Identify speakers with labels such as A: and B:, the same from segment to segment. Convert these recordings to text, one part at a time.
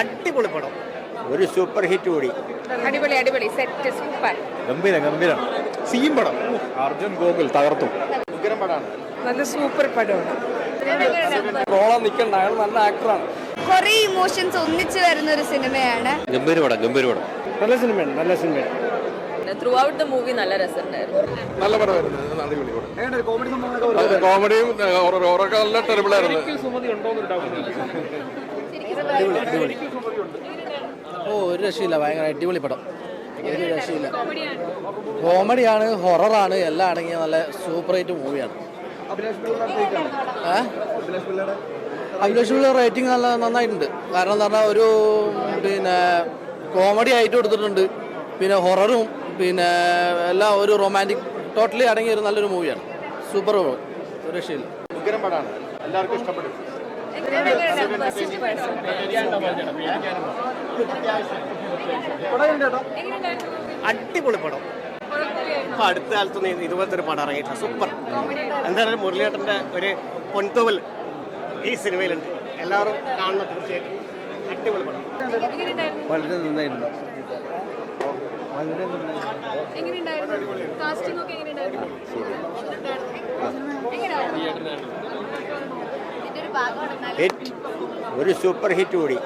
A: അടിപൊളി പടം.
B: ഒരു സൂപ്പർ ഹിറ്റ് കൂടി.
C: അടിപൊളി അടിപൊളി. സെറ്റ് സൂപ്പർ
B: ഗംഭീരം ഗംഭീരം.
A: സീം പടം.
B: അർജുൻ ഗോകുൽ തകർത്തു.
A: ഉഗ്രം പടമാണ്.
C: നല്ല സൂപ്പർ പടമാണ്.
A: റോളാൻ നിൽക്കണ്ട അയാൾ നല്ല ആക്ടറാണ്
D: കുറെ ഇമോഷൻസ് ഒന്നിച്ചു വരുന്ന ഒരു സിനിമയാണ്.
B: ഗംഭീര പടം ഗംഭീര പടം.
A: നല്ല സിനിമയാണ് നല്ല സിനിമയാണ്.
E: ത്രൂ ഔട്ട് ദ മൂവി നല്ല രസമുണ്ടായിരുന്നു.
A: നല്ല പടമായിരുന്നു. കോമഡിയും ഓറൊക്കെ നല്ല ടെറിബിളായിരുന്നു
F: ഓ ഒരു രക്ഷയില്ല ഭയങ്കര അടിപൊളി പടം. ഒരു രക്ഷയില്ല. കോമഡിയാണ് ഹൊററാണ് എല്ലാം അടങ്ങിയ നല്ല സൂപ്പർ ഹൈറ്റ് മൂവിയാണ്. അഭിലാഷ് പിള്ള റേറ്റിംഗ് നല്ല നന്നായിട്ടുണ്ട്. കാരണം എന്ന് പറഞ്ഞാൽ ഒരു പിന്നെ കോമഡി ആയിട്ട് കൊടുത്തിട്ടുണ്ട്. പിന്നെ ഹൊററും പിന്നെ എല്ലാം ഒരു റൊമാന്റിക് ടോട്ടലി അടങ്ങിയ ഒരു നല്ലൊരു മൂവിയാണ്. സൂപ്പർ ഒരു രക്ഷയില്ല.
A: ഉഗ്രം പടമാണ്. എല്ലാവർക്കും ഇഷ്ടപ്പെട്ടു. അടിപൊളി പടം. ഇപ്പൊ അടുത്ത കാലത്തൊന്നും ഇതുപോലത്തെ ഒരു പടം ഇറങ്ങിയിട്ടില്ല സൂപ്പർ. എന്തായാലും മുരളിയേട്ടന്റെ ഒരു പൊൻതൂവൽ ഈ സിനിമയിലുണ്ട്. എല്ലാവരും കാണണം തീർച്ചയായിട്ടും. അടിപൊളി പടം.
F: വളരെ നന്നായിരുന്നു.
B: ഹിറ്റ്. ഒരു സൂപ്പർ ഹിറ്റ് കൂടി.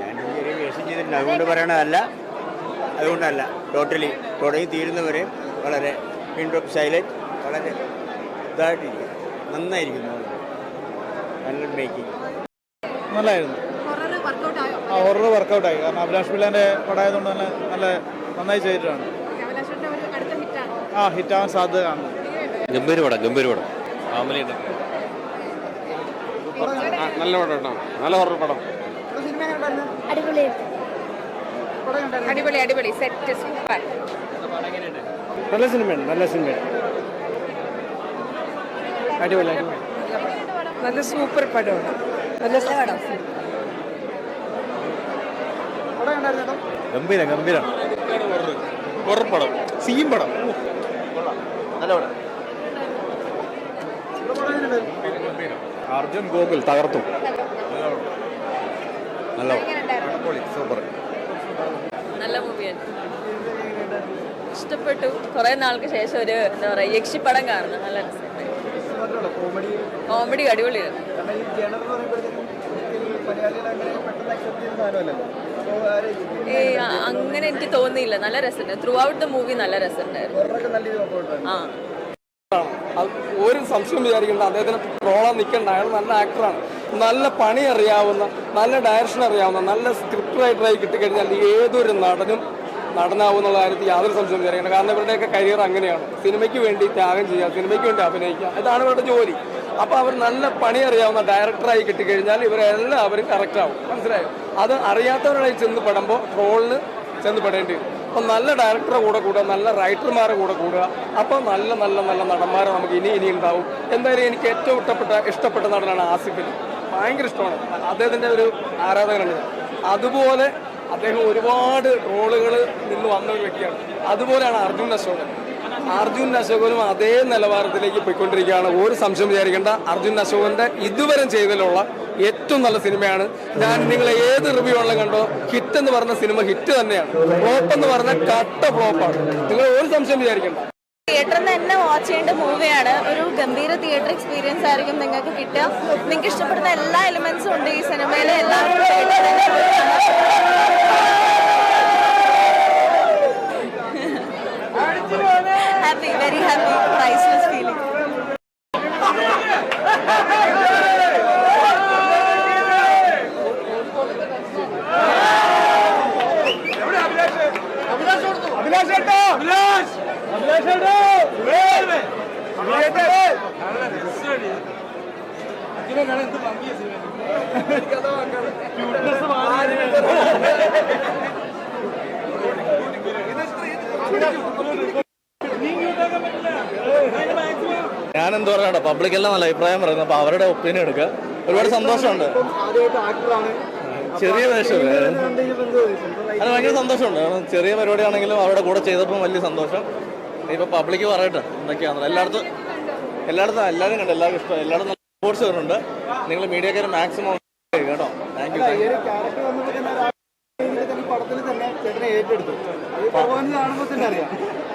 B: ഞാൻ ചെറിയ വേഷം ചെയ്തിട്ടുണ്ട് അതുകൊണ്ട് പറയണതല്ല അതുകൊണ്ടല്ല. ടോട്ടലി തുടങ്ങി തീരുന്നവരെ വളരെ ഇൻഡ്രോപ്പ് സൈലന്റ് വളരെ ഇതായിട്ടിരിക്കും. നന്നായിരിക്കുന്നു നല്ല മേക്കിംഗ്
F: നല്ലായിരുന്നു. ആ ഹൊറർ വർക്കൗട്ടായി കാരണം അഭിലാഷ് പിള്ളേന്റെ പടമായതുകൊണ്ട് തന്നെ നല്ല നന്നായി ചെയ്തിട്ടാണ്. ആ ഹിറ്റാവാൻ സാധ്യത കാണുന്നു
B: ഗംഭീര പടം ഗംഭീര പടം
A: നല്ല പടം കേട്ടോ. നല്ല ഹൊറർ പടം.
C: അടിപൊളി. അടിപൊളി അടിപൊളി. സെറ്റ് സൂപ്പർ
A: നല്ല സിനിമയാണ് നല്ല സിനിമയാണ് അടിപൊളി അടിപൊളി.
C: നല്ല സൂപ്പർ പടമാണ്. നല്ല പടം.
B: ഗംഭീരം ഗംഭീരം.
A: ഹൊറർ പടം. സീം പടം. നല്ല പടം.
B: അർജുൻ ഗോകുൽ തകർത്തു. നല്ല സൂപ്പർ.
E: നല്ല മൂവിയാണ്. ഇഷ്ടപ്പെട്ടു. കുറെ നാൾക്ക് ശേഷം ഒരു എന്താ പറയാ യക്ഷിപ്പടം കാണുന്നു. നല്ല കോമഡി അടിപൊളിയാണ് ഏ അങ്ങനെ എനിക്ക് തോന്നിയില്ല. നല്ല രസമുണ്ട്. ത്രൂ ഔട്ട് ദ മൂവി നല്ല രസമുണ്ടായിരുന്നു ആ.
A: ഒരു സംശയം വിചാരിക്കേണ്ട. അദ്ദേഹത്തിന് റോളാ നിൽക്കേണ്ട. അയാൾ നല്ല ആക്ടറാണ് നല്ല പണി അറിയാവുന്ന നല്ല ഡയറക്ഷൻ അറിയാവുന്ന നല്ല സ്ക്രിപ്റ്റ് റൈറ്ററായി കിട്ടിക്കഴിഞ്ഞാൽ ഏതൊരു നടനും നടനാവുന്നുള്ള കാര്യത്തിൽ യാതൊരു സംശയം വിചാരിക്കേണ്ട. കാരണം ഇവരുടെയൊക്കെ കരിയർ അങ്ങനെയാണ്. സിനിമയ്ക്ക് വേണ്ടി ത്യാഗം ചെയ്യുക സിനിമയ്ക്ക് വേണ്ടി അഭിനയിക്കുക. ഇതാണ് ഇവരുടെ ജോലി. അപ്പോൾ അവർ നല്ല പണി അറിയാവുന്ന ഡയറക്ടറായി കിട്ടിക്കഴിഞ്ഞാൽ ഇവരെല്ലാവരും കറക്റ്റാവും മനസ്സിലായോ? അത് അറിയാത്തവരായി ചെന്ന് പെടുമ്പോൾ റോളിന് ചെന്ന് പെടേണ്ടി വരും. അപ്പം നല്ല ഡയറക്ടറെ കൂടെ കൂടുക നല്ല റൈറ്റർമാരെ കൂടെ കൂടുക. അപ്പം നല്ല നല്ല നല്ല നടന്മാരെ നമുക്ക് ഇനി ഇനി ഉണ്ടാവും. എന്തായാലും എനിക്ക് ഏറ്റവും ഇഷ്ടപ്പെട്ട ഇഷ്ടപ്പെട്ട നടനാണ് ആസിഫ് ഭയങ്കര ഇഷ്ടമാണ്. അദ്ദേഹത്തിന്റെ ഒരു ആരാധകനാണ് അതുപോലെ അദ്ദേഹം ഒരുപാട് റോളുകൾ നിന്ന് വന്ന ഒരു വ്യക്തിയാണ്. അതുപോലെയാണ് അർജുൻ അശോകൻ. അർജുൻ അശോകനും അതേ നിലവാരത്തിലേക്ക് പോയിക്കൊണ്ടിരിക്കുകയാണ്. ഒരു സംശയം വിചാരിക്കേണ്ട. അർജുൻ അശോകന്റെ ഇതുവരെ ചെയ്തതിലുള്ള ഏറ്റവും നല്ല സിനിമയാണ്. ഞാൻ നിങ്ങളെ ഏത് റിവ്യൂ ഉള്ള കണ്ടോ ഹിറ്റ് എന്ന് പറഞ്ഞ സിനിമ ഹിറ്റ് തന്നെയാണ്. ഫ്ലോപ്പ് എന്ന് പറഞ്ഞ കട്ട ഫ്ലോപ്പാണ് നിങ്ങൾ ഒരു സംശയം വിചാരിക്കണ്ട.
E: തിയേറ്ററിൽ തന്നെ വാച്ച് ചെയ്യേണ്ട മൂവിയാണ് ഒരു ഗംഭീര തിയേറ്റർ എക്സ്പീരിയൻസ് ആയിരിക്കും നിങ്ങൾക്ക് കിട്ടുക. നിങ്ങൾക്ക് ഇഷ്ടപ്പെടുന്ന എല്ലാ എലിമെന്റ്സും ഉണ്ട് ഈ സിനിമയിലെ. എല്ലാവരും. Happy very happy priceless feeling
F: ഞാൻ എന്തോ പറയണ്ട പബ്ലിക് എല്ലാം നല്ല അഭിപ്രായം പറയുന്നു. അപ്പൊ അവരുടെ ഒപ്പീനിയൻ എടുക്കുക. ഒരുപാട് സന്തോഷമുണ്ട്. ചെറിയ വേഷം അത് ഭയങ്കര സന്തോഷമുണ്ട്. കാരണം ചെറിയ പരിപാടിയാണെങ്കിലും അവരുടെ കൂടെ ചെയ്തപ്പോൾ വലിയ സന്തോഷം. ഇപ്പൊ പബ്ലിക് പറയട്ടെ എന്തൊക്കെയാണെന്ന്. എല്ലായിടത്തും എല്ലായിടത്തും എല്ലാവരും കണ്ടു എല്ലാവർക്കും ഇഷ്ടം. എല്ലായിടത്തും സ്പോർട്സ് വരുന്നുണ്ട്. നിങ്ങൾ മീഡിയക്കാർ മാക്സിമം കേട്ടോ. താങ്ക് യു
G: ഈ ഒരു ക്യാരക്ടർ വന്നപ്പോൾ തന്നെ ആ രീതിയിൽ തന്നെ ഈ പടത്തിൽ തന്നെ ചേട്ടനെ ഏറ്റെടുത്തു. അത് പെർഫോമൻസ് കാണുമ്പോൾ തന്നെ അറിയാം.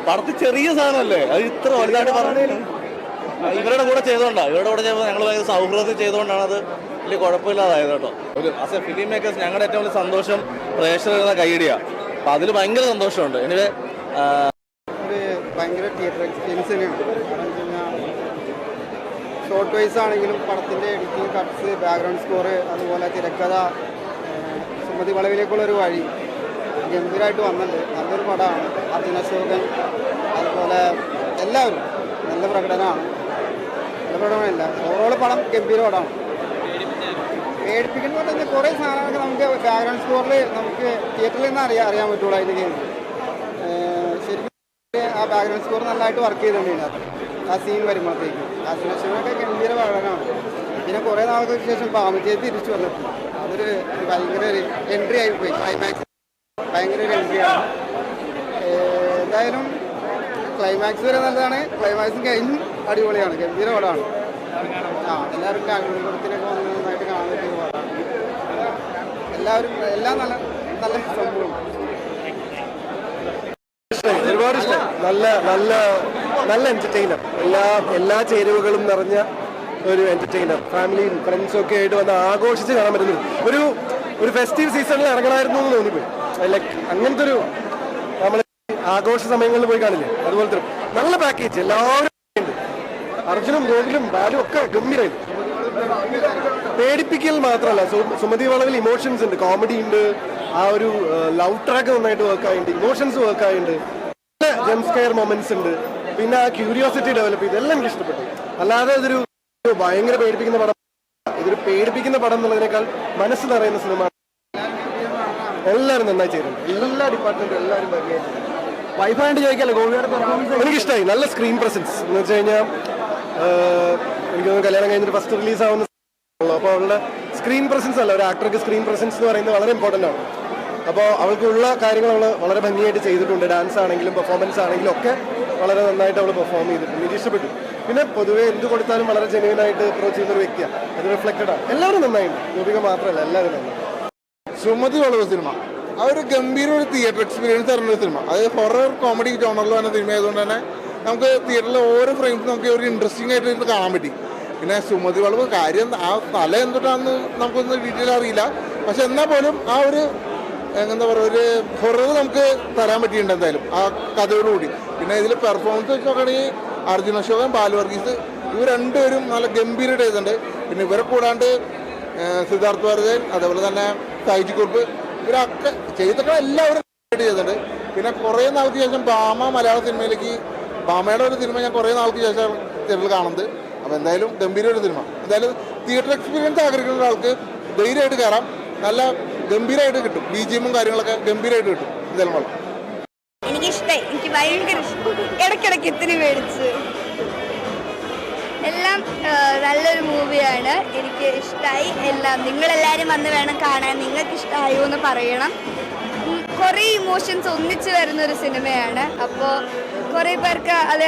F: പടത്തിൽ ചെറിയ സാധനമല്ലേ? അത് ഇത്ര വലുതായിട്ട് പറഞ്ഞു ഇവരുടെ കൂടെ ചെയ്തോണ്ടാ. ഇവരുടെ കൂടെ ചെയ്യുമ്പോൾ ഞങ്ങൾ ഭയങ്കര സൗഹൃദത്തിൽ ചെയ്തുകൊണ്ടാണ് അത് വലിയ കുഴപ്പമില്ലാതായത് കേട്ടോ. ഒരു ആസ് എ ഫിലിം മേക്കേഴ്സ് ഞങ്ങളുടെ ഏറ്റവും വലിയ സന്തോഷം പ്രേക്ഷകരുടെ കൈയിടിയാണ് അപ്പം അതിൽ ഭയങ്കര സന്തോഷമുണ്ട്. എനിവേ
G: ഒരു ഭയങ്കര തിയേറ്റർ എക്സ്പീരിയൻസ് തന്നെയാണ്. കാരണം വെച്ച് കഴിഞ്ഞാൽ ഷോർട്ട് വൈസ് ആണെങ്കിലും പടത്തിന്റെ എഡിറ്റിംഗ് കട്ട്സ് ബാക്ക്ഗ്രൗണ്ട് സ്കോർ അതുപോലെ തിരക്കഥ സുമതി വളവിലേക്കുള്ള ഒരു വഴി ഗംഭീരമായിട്ട് വന്നിട്ടുണ്ട്. നല്ലൊരു പടമാണ്. അർജുന അശോകൻ അതുപോലെ എല്ലാവരും നല്ല പ്രകടനമാണ്. നല്ല പ്രകടനമല്ല. ഓവറോൾ പടം ഗംഭീര പടമാണ്. പേടിപ്പിക്കുന്ന പറഞ്ഞാൽ കുറേ സാധനങ്ങളൊക്കെ നമുക്ക് ബാക്ക്ഗ്രൗണ്ട് സ്കോറിൽ നമുക്ക് തിയേറ്ററിൽ നിന്ന് അറിയാൻ അറിയാൻ പറ്റുള്ളൂ അതിന്റെ ഗെയിം ശരിക്കും ആ ബാക്ക്ഗ്രൗണ്ട് സ്കോർ നല്ലതായിട്ട് വർക്ക് ചെയ്തിട്ടുണ്ട് അതിനകത്ത് ആ സീൻ വരുമ്പോഴത്തേക്കും. ആ സിനിമയൊക്കെ ഗംഭീര പഠനമാണ് പിന്നെ കുറേ നാളുകൾക്ക് ശേഷം പാമ്പ് ചെയ്ത് തിരിച്ചു വന്നിട്ടുണ്ട്. അതൊരു ഭയങ്കര ഒരു എൻട്രി ആയിപ്പോയി ക്ലൈമാക്സ് ഭയങ്കര ഒരു എൻട്രിയാണ് എന്തായാലും ക്ലൈമാക്സ് വരെ നല്ലതാണ്. ക്ലൈമാക്സും കഴിഞ്ഞും അടിപൊളിയാണ്. ഗംഭീര പടമാണ്. ആ എല്ലാവരും കുടുംബത്തിനൊക്കെ വന്ന് നന്നായിട്ട് കാണാൻ പറ്റിയ പടമാണ്. എല്ലാവരും എല്ലാം നല്ല നല്ല സംഭവമാണ്
H: ഒരുപാട് ഇഷ്ടം. നല്ല നല്ല നല്ല എന്റർടൈനർ എല്ലാ എല്ലാ ചേരുവകളും നിറഞ്ഞ ഒരു എന്റർടൈനർ ഫാമിലിയും ഫ്രണ്ട്സും ഒക്കെ ആയിട്ട് വന്ന് ആഘോഷിച്ച് കാണാൻ പറ്റുന്നത് ഒരു ഒരു ഫെസ്റ്റീവ് സീസണിൽ ഇറങ്ങണമായിരുന്നു എന്ന് തോന്നിപ്പോയി. ലൈക്ക് അങ്ങനത്തെ ഒരു നമ്മൾ ആഘോഷ സമയങ്ങളിൽ പോയി കാണില്ലേ? അതുപോലത്തെ നല്ല പാക്കേജ് എല്ലാവരും അർജുനും ഗോകുലും ബാലും ഒക്കെ ഗംഭീരമായിരുന്നു പേടിപ്പിക്കൽ മാത്രമല്ല. സുമതി വളവിൽ ഇമോഷൻസ് ഉണ്ട്. കോമഡി ഉണ്ട്. ആ ഒരു ലവ് ട്രാക്ക് നന്നായിട്ട് വർക്ക് ആയിട്ടുണ്ട്. ഇമോഷൻസ് വർക്ക് ആയിട്ടുണ്ട്. നല്ല ജംസ്കെയർ മൊമെന്റ്സ് ഉണ്ട്. പിന്നെ ആ ക്യൂരിയോസിറ്റി ഡെവലപ്പ് ചെയ്ത് എല്ലാം എനിക്ക് ഇഷ്ടപ്പെട്ടു. അല്ലാതെ ഇതൊരു ഭയങ്കര പേടിപ്പിക്കുന്ന പടം ഇതൊരു പേടിപ്പിക്കുന്ന പടം എന്നുള്ളതിനേക്കാൾ മനസ്സ് നിറയുന്ന സിനിമ എല്ലാവരും നന്നായി ചെയ്യുന്നു എല്ലാ ഡിപ്പാർട്ട്മെന്റും എല്ലാവരും ഭംഗിയായിട്ട് വൈഫായിട്ട് ചോദിക്കാല്ലോ ഗോപിയുടെ പെർഫോമൻസ് എനിക്കിഷ്ടമായി നല്ല സ്ക്രീൻ പ്രസൻസ് എന്ന് വെച്ച് കഴിഞ്ഞാൽ എനിക്ക് കല്യാണം കഴിഞ്ഞിട്ട് ഫസ്റ്റ് റിലീസ് ആവുന്ന അപ്പോൾ അവളുടെ സ്ക്രീൻ പ്രസൻസ് അല്ല ഒരു ആക്ടർക്ക് സ്ക്രീൻ പ്രസൻസ് എന്ന് പറയുന്നത് വളരെ ഇമ്പോർട്ടന്റ് ആണ്. അപ്പോൾ അവൾക്കുള്ള കാര്യങ്ങൾ അവൾ വളരെ ഭംഗിയായിട്ട് ചെയ്തിട്ടുണ്ട്. ഡാൻസ് ആണെങ്കിലും പെർഫോമൻസ് ആണെങ്കിലും ഒക്കെ വളരെ നന്നായിട്ട് അവൾ പെർഫോം ചെയ്തിട്ടുണ്ട്. എനിക്ക് ഇഷ്ടപ്പെട്ടു. പിന്നെ പൊതുവെ എന്ത് കൊടുത്താലും വളരെ ജെന്യൂൻ അപ്രോച്ച് ചെയ്യുന്ന ഒരു വ്യക്തിയാണ്. അത് റിഫ്ലക്റ്റഡ് ആണ്. എല്ലാവരും നന്നായിട്ടുണ്ട്. ഗോപിക മാത്രമല്ല എല്ലാവരും നന്നായി
I: സുമതി വളവ് സിനിമ ആ ഒരു ഗംഭീര ഒരു തിയേറ്റർ എക്സ്പീരിയൻസ് തരുന്ന ഒരു സിനിമ അത് ഹൊറർ കോമഡി ജോണറിൽ വന്ന സിനിമ ആയതുകൊണ്ട് തന്നെ നമുക്ക് തിയേറ്ററിലെ ഓരോ ഫ്രെയിംസും നമുക്ക് ഒരു ഇൻട്രസ്റ്റിംഗ് ആയിട്ട് ഇരുന്ന് കാണാൻ പറ്റി. പിന്നെ സുമതി വളവ് കാര്യം ആ തല എന്തുകൊണ്ടാണെന്ന് നമുക്കൊന്നും ഡീറ്റെയിൽ അറിയില്ല. പക്ഷെ എന്നാൽ പോലും ആ ഒരു എന്താ പറയുക ഒരു ഹൊറർ നമുക്ക് തരാൻ പറ്റിയിട്ടുണ്ട് എന്തായാലും ആ കഥയോടുകൂടി. പിന്നെ ഇതിൽ പെർഫോമൻസ് വെച്ച് നോക്കുകയാണെങ്കിൽ അർജുന അശോകൻ ബാലു വർഗീസ് ഇവർ രണ്ടുപേരും നല്ല ഗംഭീരമായിട്ട് ചെയ്തിട്ടുണ്ട്. പിന്നെ ഇവരെ കൂടാണ്ട് സിദ്ധാർത്ഥ് വർദ്ധൻ അതേപോലെ തന്നെ സൈജി കുറിപ്പ് ഇവരൊക്കെ ചെയ്തിട്ടുള്ള എല്ലാവരും ചെയ്തിട്ടുണ്ട്. പിന്നെ കുറേ നാൾക്ക് ശേഷം ബാമ മലയാള സിനിമയിലേക്ക് ബാമയുടെ ഒരു സിനിമ ഞാൻ കുറേ നാൾക്ക് ശേഷം തിയേറ്ററിൽ കാണുന്നത് അപ്പോൾ എന്തായാലും ഗംഭീര ഒരു സിനിമ. എന്തായാലും തിയേറ്റർ എക്സ്പീരിയൻസ് ആഗ്രഹിക്കുന്ന ഒരാൾക്ക് ധൈര്യമായിട്ട് കയറാം നല്ല ഗംഭീരമായിട്ട് കിട്ടും. ബി ജി എമ്മും കാര്യങ്ങളൊക്കെ ഗംഭീരമായിട്ട് കിട്ടും. എന്തായാലും
D: എനിക്ക് ഭയങ്കര ഇഷ്ടം. ഇടയ്ക്കിടയ്ക്ക് ഇത്തിരി മേടിച്ച് എല്ലാം നല്ലൊരു മൂവിയാണ്. എനിക്ക് ഇഷ്ടമായി എല്ലാം നിങ്ങളെല്ലാവരും വന്ന് വേണം കാണാൻ. നിങ്ങൾക്ക് ഇഷ്ടമായോ എന്ന് പറയണം. കുറേ ഇമോഷൻസ് ഒന്നിച്ച് വരുന്ന ഒരു സിനിമയാണ്. അപ്പോൾ കുറേ പേർക്ക് അത്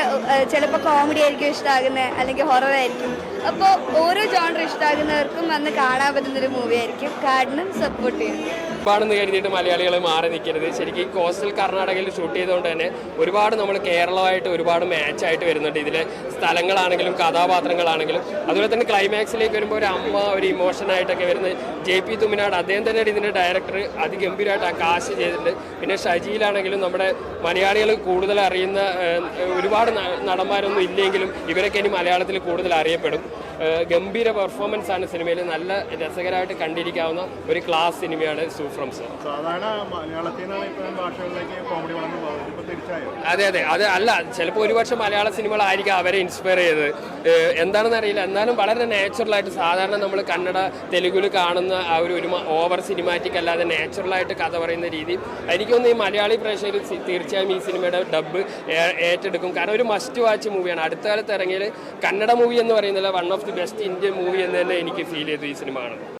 D: ചിലപ്പോൾ കോമഡി ആയിരിക്കും ഇഷ്ടമാകുന്നത് അല്ലെങ്കിൽ ഹൊറർ ആയിരിക്കും. അപ്പോൾ ഓരോ ജോണർ ഇഷ്ടമാകുന്നവർക്കും വന്ന് കാണാൻ പറ്റുന്നൊരു മൂവി ആയിരിക്കും. കാടിനും സപ്പോർട്ട് ചെയ്യും
J: ഒരുപാടെന്ന് കരുതിയിട്ട് മലയാളികൾ മാറി നിൽക്കരുത് ശരിക്കും ഈ കോസ്റ്റൽ കർണാടകയിൽ ഷൂട്ട് ചെയ്തുകൊണ്ട് തന്നെ ഒരുപാട് നമ്മൾ കേരളമായിട്ട് ഒരുപാട് മാച്ചായിട്ട് വരുന്നുണ്ട്. ഇതിലെ സ്ഥലങ്ങളാണെങ്കിലും കഥാപാത്രങ്ങളാണെങ്കിലും. അതുപോലെ തന്നെ ക്ലൈമാക്സിലേക്ക് വരുമ്പോൾ ഒരു അമ്മ ഒരു ഇമോഷനായിട്ടൊക്കെ വരുന്ന ജെ പി തുമിനാട് അദ്ദേഹം തന്നെ ഇതിന്റെ ഡയറക്ടർ അതിഗംഭീരമായിട്ട് ആ കാശ് ചെയ്തിട്ടുണ്ട്. പിന്നെ ഷജിയിലാണെങ്കിലും നമ്മുടെ മലയാളികൾ കൂടുതൽ അറിയുന്ന ഒരുപാട് നടന്മാരൊന്നും ഇല്ലെങ്കിലും ഇവരൊക്കെ ഇനി മലയാളത്തിൽ കൂടുതൽ അറിയപ്പെടും. ഗംഭീര പെർഫോമൻസ് ആണ് സിനിമയിൽ. നല്ല രസകരമായിട്ട് കണ്ടിരിക്കാവുന്ന ഒരു ക്ലാസ് സിനിമയാണ് സൂഫ്രംസ്
I: സാധാരണ
J: അതെ അതെ. അത് അല്ല ചിലപ്പോൾ ഒരുപക്ഷെ മലയാള സിനിമകളായിരിക്കും അവരെ ഇൻസ്പയർ ചെയ്തത് എന്താണെന്ന് അറിയില്ല. എന്നാലും വളരെ നാച്ചുറലായിട്ട് സാധാരണ നമ്മൾ കന്നഡ തെലുഗുവിൽ കാണുന്ന ആ ഒരു ഒരു ഓവർ സിനിമാറ്റിക് അല്ലാതെ നാച്ചുറലായിട്ട് കഥ പറയുന്ന രീതി. എനിക്കൊന്ന് ഈ മലയാളി പ്രേക്ഷകർ തീർച്ചയായും ഈ സിനിമയുടെ ഡബ് ഏറ്റെടുക്കും. കാരണം ഒരു മസ്റ്റ് വാച്ച് മൂവിയാണ് അടുത്ത കാലത്ത് ഇറങ്ങിയത് കന്നഡ മൂവി എന്ന് പറയുന്നില്ല one of the best Indian movie എന്ന് തന്നെ എനിക്ക് ഫീൽ ചെയ്തു ഈ സിനിമ കാണുമ്പോൾ